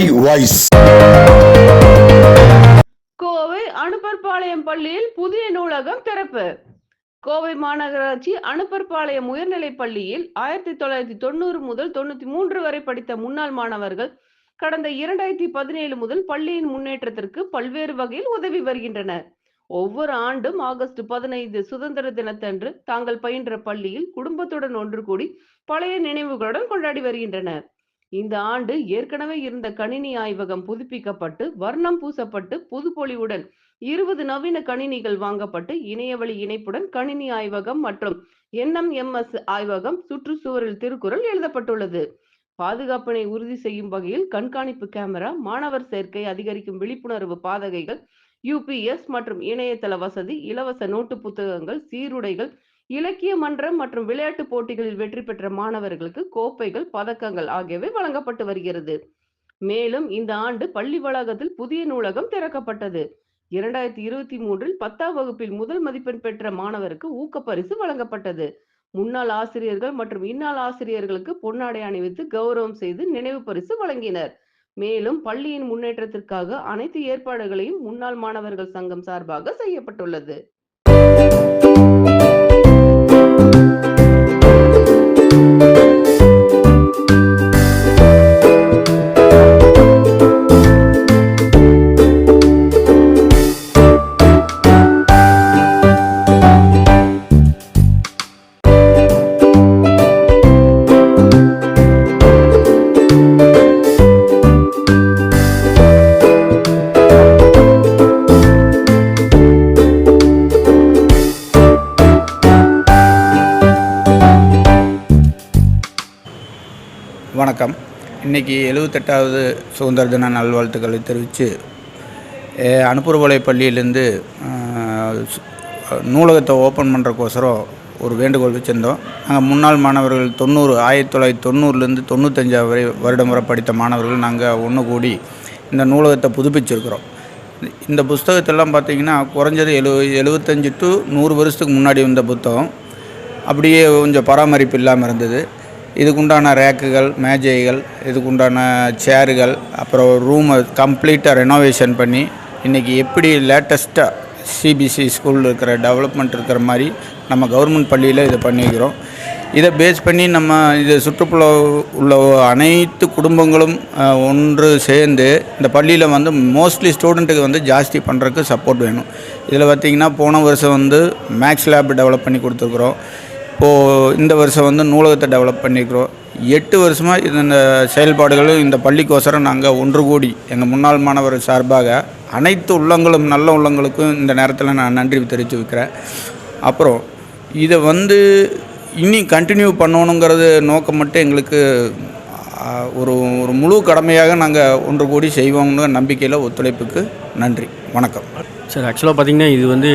Kovai voice Kovai Anupparpalayam பள்ளியில் புதிய நூலகம் திறப்பு. கோவை மாநகராட்சி அனுப்பர்பாளையம் உயர்நிலைப் பள்ளியில் ஆயிரத்தி தொள்ளாயிரத்தி தொண்ணூறு முதல் தொண்ணூத்தி மூன்று வரை படித்த முன்னாள் மாணவர்கள் கடந்த இரண்டாயிரத்தி பதினேழு முதல் பள்ளியின் முன்னேற்றத்திற்கு பல்வேறு வகையில் உதவி வருகின்றனர். ஒவ்வொரு ஆண்டும் ஆகஸ்ட் பதினைந்து சுதந்திர தினத்தன்று தாங்கள் பயின்ற பள்ளியில் குடும்பத்துடன் ஒன்று கூடி பழைய நினைவுகளுடன் கொண்டாடி வருகின்றனர். இந்த ஆண்டு ஏற்கனவே இருந்த கணினி ஆய்வகம் புதுப்பிக்கப்பட்டு வர்ணம் பூசப்பட்டு புதுப்பொலிவுடன் இருபது நவீன கணினிகள் வாங்கப்பட்டு இணையவழி இணைப்புடன் கணினி ஆய்வகம் மற்றும் என்எம்எம்எஸ் ஆய்வகம் சுற்றுச்சுவரில் திருக்குறள் எழுதப்பட்டுள்ளது. பாதுகாப்பினை உறுதி செய்யும் வகையில் கண்காணிப்பு கேமரா மாணவர் சேர்க்கை அதிகரிக்கும் விழிப்புணர்வு பாதகைகள் யூபிஎஸ் மற்றும் இணையதள வசதி இலவச நோட்டு புத்தகங்கள் சீருடைகள் இலக்கிய மன்றம் மற்றும் விளையாட்டு போட்டிகளில் வெற்றி பெற்ற மாணவர்களுக்கு கோப்பைகள் பதக்கங்கள் ஆகியவை வழங்கப்பட்டு வருகிறது. மேலும் இந்த ஆண்டு பள்ளி வளாகத்தில் புதிய நூலகம் திறக்கப்பட்டது. இரண்டாயிரத்தி இருபத்தி மூன்றில் பத்தாம் வகுப்பில் முதல் மதிப்பெண் பெற்ற மாணவருக்கு ஊக்கப்பரிசு வழங்கப்பட்டது. முன்னாள் ஆசிரியர்கள் மற்றும் இன்னாள் ஆசிரியர்களுக்கு பொன்னாடை அணிவித்து கௌரவம் செய்து நினைவு பரிசு வழங்கினர். மேலும் பள்ளியின் முன்னேற்றத்திற்காக அனைத்து ஏற்பாடுகளையும் முன்னாள் மாணவர்கள் சங்கம் சார்பாக செய்யப்பட்டுள்ளது. வணக்கம். இன்றைக்கி எழுவத்தெட்டாவது சுதந்திர தின நல்வாழ்த்துக்களை தெரிவித்து அனுப்புறவலை பள்ளியிலேருந்து நூலகத்தை ஓப்பன் பண்ணுறக்கோசரம் ஒரு வேண்டுகோள் வச்சுருந்தோம். நாங்கள் முன்னாள் மாணவர்கள் தொண்ணூறு ஆயிரத்தி தொள்ளாயிரத்தி தொண்ணூறுலேருந்து தொண்ணூத்தஞ்சாவது வரை வருடம் வரை படித்த மாணவர்கள் நாங்கள் ஒன்று கூடி இந்த நூலகத்தை புதுப்பிச்சிருக்கிறோம். இந்த புஸ்தகத்தெல்லாம் பார்த்தீங்கன்னா குறைஞ்சது எழு எழுபத்தஞ்சி டு நூறு வருஷத்துக்கு முன்னாடி வந்த புத்தகம். அப்படியே கொஞ்சம் பராமரிப்பு இல்லாமல் இருந்தது. இதுக்குண்டான ரேக்குகள் மேஜைகள் இதுக்குண்டான சேருகள் அப்புறம் ரூமை கம்ப்ளீட்டாக ரெனோவேஷன் பண்ணி இன்றைக்கி எப்படி லேட்டஸ்ட்டாக சிபிசி ஸ்கூலில் இருக்கிற டெவலப்மெண்ட் இருக்கிற மாதிரி நம்ம கவர்மெண்ட் பள்ளியில் இதை பண்ணிக்கிறோம். இதை பேஸ் பண்ணி நம்ம இது சுற்றுப்புற உள்ள அனைத்து குடும்பங்களும் ஒன்று சேர்ந்து இந்த பள்ளியில் வந்து மோஸ்ட்லி ஸ்டூடெண்ட்டுக்கு வந்து ஜாஸ்தி பண்ணுறதுக்கு சப்போர்ட் வேணும். இதில் பார்த்திங்கன்னா போன வருஷம் வந்து மேக்ஸ் லேப் டெவலப் பண்ணி கொடுத்துருக்குறோம். இப்போது இந்த வருஷம் வந்து நூலகத்தை டெவலப் பண்ணியிருக்கிறோம் எட்டு வருஷமாக இந்த செயல்பாடுகளும் இந்த பள்ளிக்கோசரம் நாங்கள் ஒன்று கூடி எங்கள் முன்னாள் மாணவர் சார்பாக அனைத்து உள்ளங்களும் நல்ல உள்ளங்களுக்கும் இந்த நேரத்தில் நான் நன்றி தெரிவித்து வைக்கிறேன். அப்புறம் இதை வந்து இனி கண்டினியூ பண்ணணுங்கிறது நோக்கம் மட்டும் எங்களுக்கு ஒரு ஒரு முழு கடமையாக நாங்கள் ஒன்று கூடி செய்வோம்னு நம்பிக்கையில் ஒத்துழைப்புக்கு நன்றி. வணக்கம். சார் ஆக்சுவலாக பார்த்தீங்கன்னா இது வந்து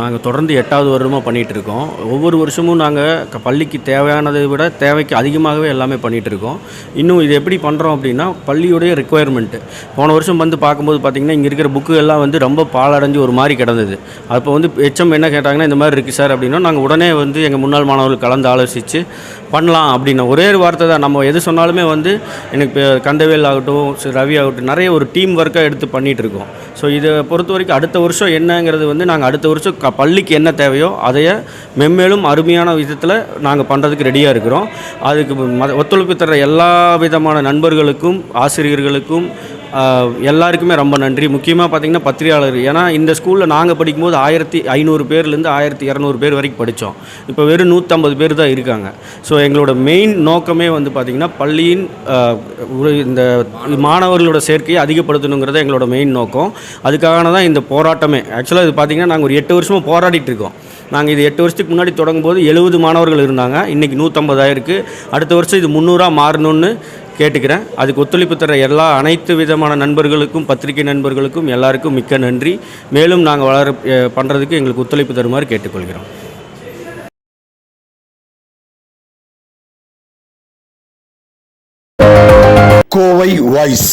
நாங்கள் தொடர்ந்து எட்டாவது வருடமாக பண்ணிகிட்டு இருக்கோம். ஒவ்வொரு வருஷமும் நாங்கள் பள்ளிக்கு தேவையானதை விட தேவைக்கு அதிகமாகவே எல்லாமே பண்ணிகிட்டு இருக்கோம். இன்னும் இது எப்படி பண்ணுறோம் அப்படின்னா பள்ளியுடைய ரெக்குயர்மெண்ட்டு போன வருஷம் வந்து பார்க்கும்போது பார்த்திங்கன்னா இங்கே இருக்கிற புக்கு எல்லாம் வந்து ரொம்ப பாழடைஞ்சு ஒரு மாதிரி கிடந்தது. அப்போ வந்து ஹெச்எம் என்ன கேட்டாங்கன்னா இந்த மாதிரி இருக்குது சார் அப்படின்னா நாங்கள் உடனே வந்து எங்கள் முன்னாள் மாணவர்கள் கலந்து ஆலோசித்து பண்ணலாம் அப்படின்னா ஒரே ஒரு வார்த்தை தான். நம்ம எது சொன்னாலுமே வந்து எனக்கு இப்போ கந்தவேல் ஆகட்டும் சரி, ரவி ஆகட்டும் நிறைய ஒரு டீம் ஒர்க்காக எடுத்து பண்ணிகிட்டு இருக்கோம். ஸோ இதை பொறுத்த வரைக்கும் அடுத்த வருஷம் வருஷம் என்னங்கிறது வந்து நாங்கள் அடுத்த வருஷம் க பள்ளிக்கு என்ன தேவையோ அதைய மென்மேலும் அருமையான விதத்தில் நாங்கள் பண்ணுறதுக்கு ரெடியாக இருக்கிறோம். அதுக்கு ஒத்துழைப்பு தர எல்லா விதமான நண்பர்களுக்கும் ஆசிரியர்களுக்கும் எல்லாருக்குமே ரொம்ப நன்றி. முக்கியமாக பார்த்தீங்கன்னா பத்திரிகையாளர். ஏன்னா இந்த ஸ்கூலில் நாங்கள் படிக்கும்போது ஆயிரத்தி ஐநூறு பேர்லேருந்து ஆயிரத்தி இரநூறு பேர் வரைக்கும் படித்தோம். இப்போ வெறும் நூற்றம்பது பேர் தான் இருக்காங்க. ஸோ எங்களோட மெயின் நோக்கமே வந்து பார்த்திங்கன்னா பள்ளியின் இந்த மாணவர்களோட சேர்க்கையை அதிகப்படுத்தணுங்கிறது எங்களோட மெயின் நோக்கம். அதுக்காக தான் இந்த போராட்டமே. ஆக்சுவலாக இது பார்த்திங்கன்னா நாங்கள் ஒரு எட்டு வருஷமாக போராடிட்டு இருக்கோம். நாங்கள் இது எட்டு வருஷத்துக்கு முன்னாடி தொடங்கும் போது எழுபது மாணவர்கள் இருந்தாங்க. இன்றைக்கி நூற்றம்பதாயிருக்கு அடுத்த வருஷம் இது முந்நூறாக மாறணும்னு கேட்டுக்கிறேன். அதுக்கு ஒத்துழைப்பு தர எல்லா அனைத்து விதமான நண்பர்களுக்கும் பத்திரிகை நண்பர்களுக்கும் எல்லாருக்கும் மிக்க நன்றி. மேலும் நாங்கள் வளர பண்ணுறதுக்கு எங்களுக்கு ஒத்துழைப்பு தருமாறு கேட்டுக்கொள்கிறோம். கோவை வாய்ஸ்.